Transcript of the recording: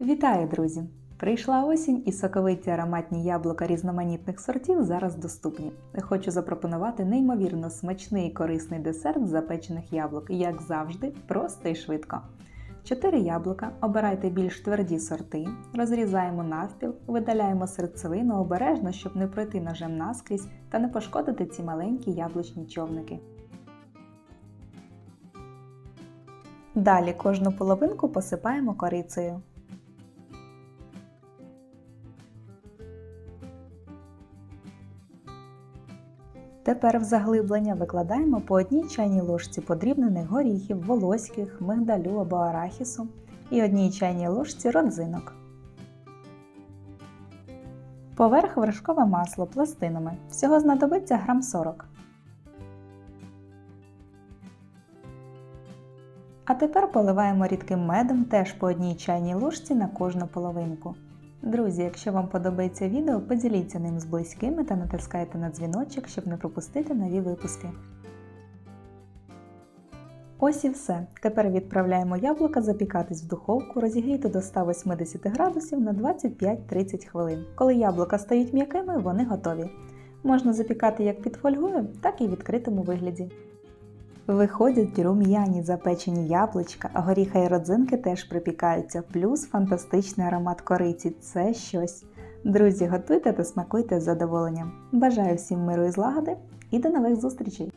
Вітаю, друзі! Прийшла осінь і соковиті ароматні яблука різноманітних сортів зараз доступні. Хочу запропонувати неймовірно смачний і корисний десерт з запечених яблук, як завжди, просто і швидко. 4 яблука, обирайте більш тверді сорти, розрізаємо навпіл, видаляємо серцевину обережно, щоб не пройти ножем наскрізь та не пошкодити ці маленькі яблучні човники. Далі кожну половинку посипаємо корицею. Тепер в заглиблення викладаємо по одній чайній ложці подрібнених горіхів, волоських, мигдалю або арахісу і одній чайній ложці родзинок. Поверх вершкове масло пластинами. Всього знадобиться грам 40. А тепер поливаємо рідким медом теж по одній чайній ложці на кожну половинку. Друзі, якщо вам подобається відео, поділіться ним з близькими та натискайте на дзвіночок, щоб не пропустити нові випуски. Ось і все. Тепер відправляємо яблука запікатись в духовку, розігріти до 180 градусів на 25-30 хвилин. Коли яблука стають м'якими, вони готові. Можна запікати як під фольгою, так і в відкритому вигляді. Виходять рум'яні запечені яблучка, горіха і родзинки теж припікаються, плюс фантастичний аромат кориці це щось. Друзі, готуйте та смакуйте з задоволенням. Бажаю всім миру і злагоди і до нових зустрічей!